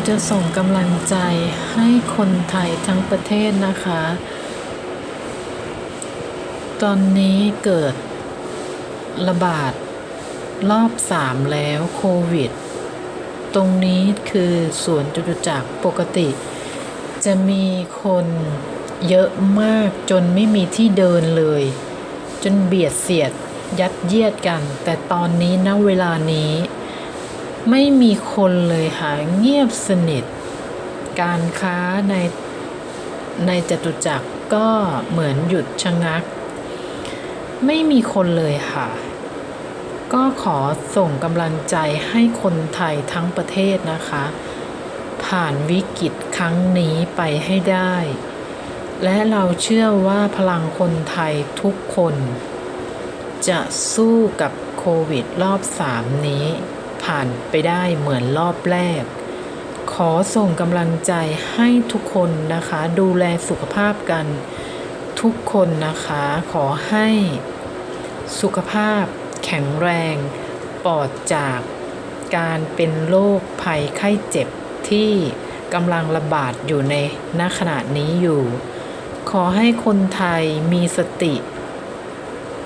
ราจะส่งกำลังใจให้คนไทยทั้งประเทศนะคะ ตอนนี้เกิดระบาดรอบสามแล้วโควิด ตรงนี้คือสวนจตุจักรปกติ จะมีคนเยอะมากจนไม่มีที่เดินเลย จนเบียดเสียดยัดเยียดกัน แต่ตอนนี้ณเวลานี้ ไม่มีคนเลยค่ะเงียบสนิท การค้าในในจตุจักรก็เหมือนหยุดชะงัก ไม่มีคนเลยค่ะ ก็ขอส่งกำลังใจให้คนไทยทั้งประเทศนะคะ ผ่านวิกฤตครั้งนี้ไปให้ได้ และเราเชื่อว่าพลังคนไทยทุกคน จะสู้กับโควิดรอบสามนี้ ผ่านไปได้เหมือนรอบแรก ขอส่งกำลังใจให้ทุกคนนะคะ ดูแลสุขภาพกันทุกคนนะคะ ขอให้สุขภาพแข็งแรงปลอดจากการเป็นโรคภัยไข้เจ็บที่กำลังระบาดอยู่ในณขณะนี้อยู่ ขอให้คนไทยมีสติ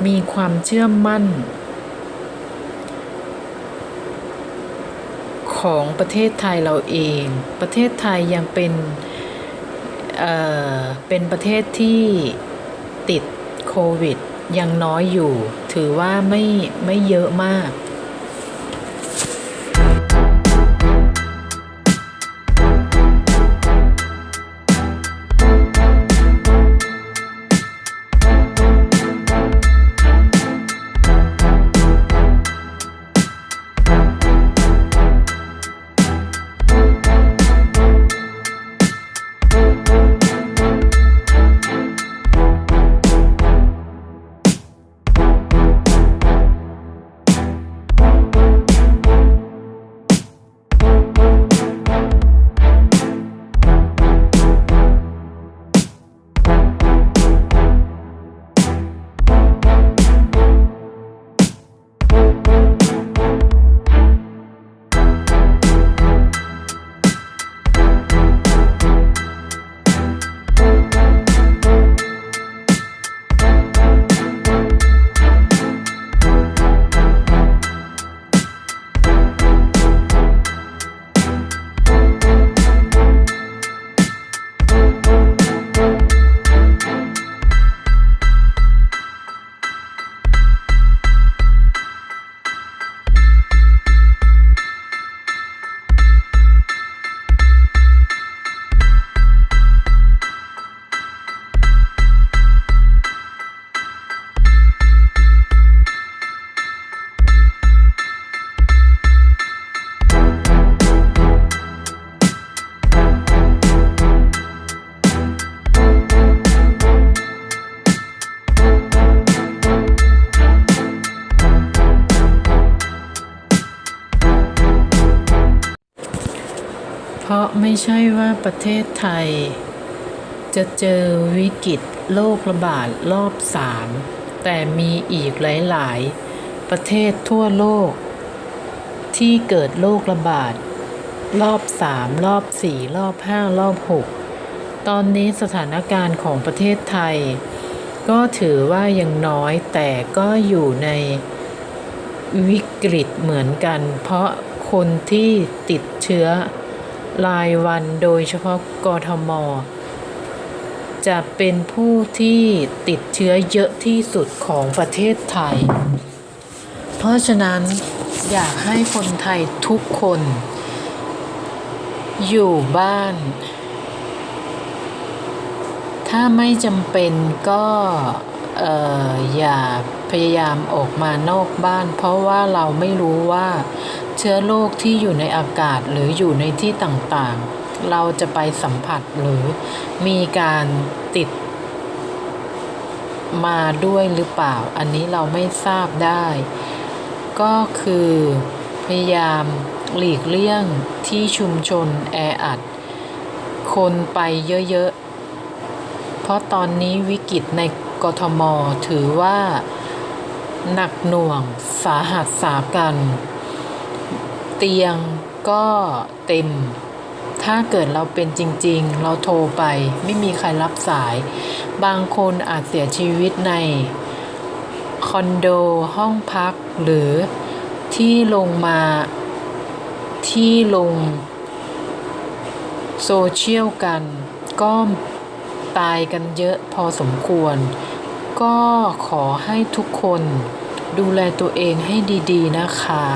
มีความเชื่อมั่น ของประเทศไทยเราเอง ประเทศไทยยังเป็นเอ่อเป็นประเทศที่ติดโควิดยังน้อยอยู่ ถือว่าไม่ไม่เยอะมาก ใช่ว่าประเทศไทย จะเจอวิกฤตโรคระบาดรอบสามแต่มีอีกหลาย ๆ ประเทศทั่วโลก ที่เกิดโรคระบาด รอบสามรอบสี่รอบห้ารอบหกตอนนี้สถานการณ์ของประเทศไทย ก็ถือว่ายังน้อยแต่ก็อยู่ในวิกฤตเหมือนกัน เพราะคนที่ติดเชื้อ รายวันโดยเฉพาะกทม จะเป็นผู้ที่ติดเชื้อเยอะที่สุดของประเทศไทย เพราะฉะนั้นอยากให้คนไทยทุกคน อยู่บ้าน ถ้าไม่จำเป็นก็อออย่าพยายามออกมานอกบ้าน เพราะว่าเราไม่รู้ว่า ชื้อโรคที่อยู่ในอากาศหรืออยู่ในที่ต่างๆ เราจะไปสัมผัสหรือมีการติดมาด้วยหรือเปล่า อันนี้เราไม่ทราบได้ ก็คือพยายามหลีกเลี่ยงที่ชุมชนแออัด คนไปเยอะๆ เพราะตอนนี้วิกฤตในกทมถือว่า หนักหน่วงสาหัสสากัน เตียงก็เต็ม ถ้าเกิดเราเป็นจริง ๆ เราโทรไปไม่มีใครรับสาย บางคนอาจเสียชีวิตในคอนโดห้องพักหรือที่ลงมาที่ลงโซเชียลกัน ก็ตายกันเยอะพอสมควร ก็ขอให้ทุกคนดูแลตัวเองให้ดี ๆ นะคะ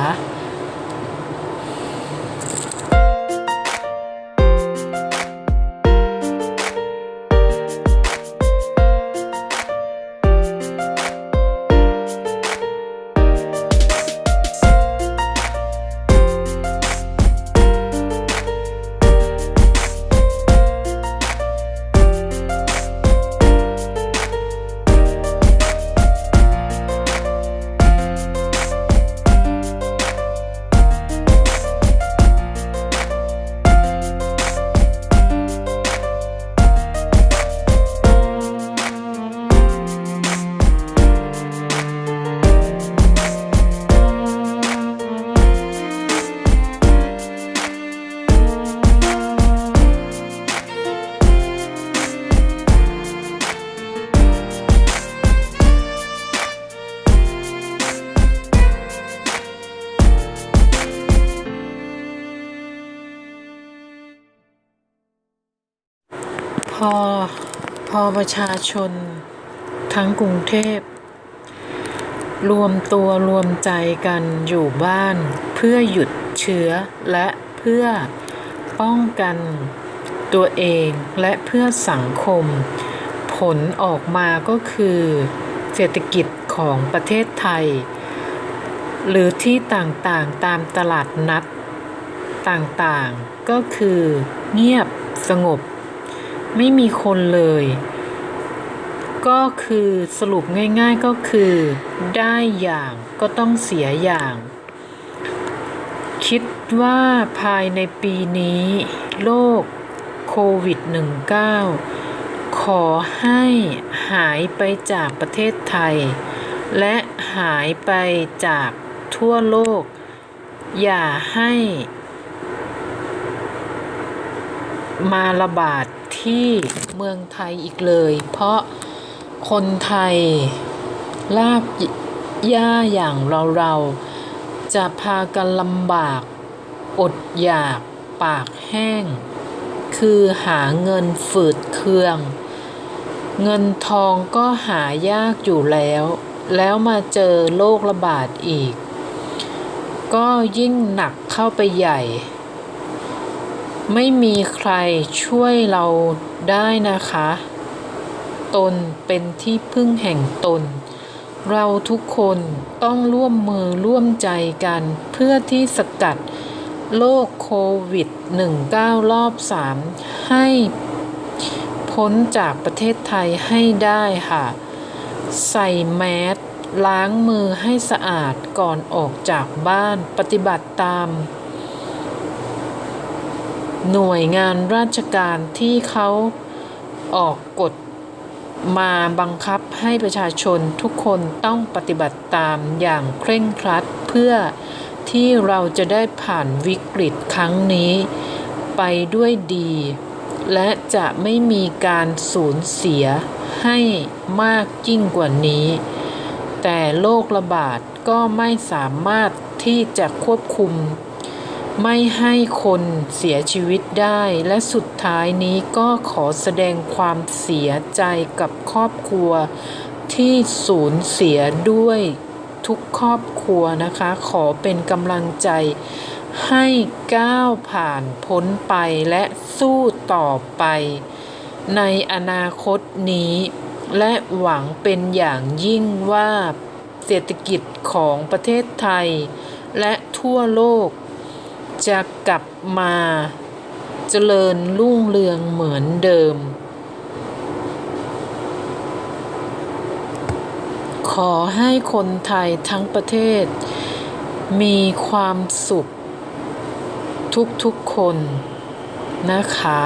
พอพอประชาชน ทั้งกรุงเทพ รวมตัวรวมใจกันอยู่บ้าน เพื่อหยุดเชื้อและเพื่อป้องกันตัวเองและเพื่อสังคม ผลออกมาก็คือเศรษฐกิจของประเทศไทย หรือที่ต่างๆตามตลาดนัดต่างๆ ก็คือเงียบสงบ ไม่มีคนเลย ก็คือสรุปง่ายๆก็คือ ได้อย่างก็ต้องเสียอย่าง คิดว่าภายในปีนี้โรคโควิด -19 ขอให้หายไปจากประเทศไทย และหายไปจากทั่วโลก อย่าให้ มาระบาดที่เมืองไทยอีกเลย เพราะคนไทยลากย่าอย่างเราๆจะพากันลำบาก อดอยากปากแห้ง คือหาเงินฝืดเคือง เงินทองก็หายากอยู่แล้ว แล้วมาเจอโรคระบาดอีก ก็ยิ่งหนักเข้าไปใหญ่ ไม่มีใครช่วยเราได้นะคะ ตนเป็นที่พึ่งแห่งตน เราทุกคนต้องร่วมมือร่วมใจกันเพื่อที่สกัดโรคโควิด -19 รอบ 3 ให้พ้นจากประเทศไทยให้ได้ค่ะ ใส่แมสล้างมือให้สะอาดก่อนออกจากบ้านปฏิบัติตาม หน่วยงานราชการที่เขาออกกฎมาบังคับให้ประชาชนทุกคนต้องปฏิบัติตามอย่างเคร่งครัดเพื่อที่เราจะได้ผ่านวิกฤตครั้งนี้ไปด้วยดี และจะไม่มีการสูญเสียให้มากยิ่งกว่านี้ แต่โรคระบาดก็ไม่สามารถที่จะควบคุม ไม่ให้คนเสียชีวิตได้ และสุดท้ายนี้ก็ขอแสดงความเสียใจกับครอบครัว ที่สูญเสียด้วยทุกครอบครัวนะคะ ขอเป็นกำลังใจให้ก้าวผ่านพ้นไปและสู้ต่อไป ในอนาคตนี้ และหวังเป็นอย่างยิ่งว่าเศรษฐกิจของประเทศไทย และทั่วโลก จะกลับมาเจริญรุ่งเรืองเหมือนเดิม ขอให้คนไทยทั้งประเทศ มีความสุขทุกๆคนนะคะ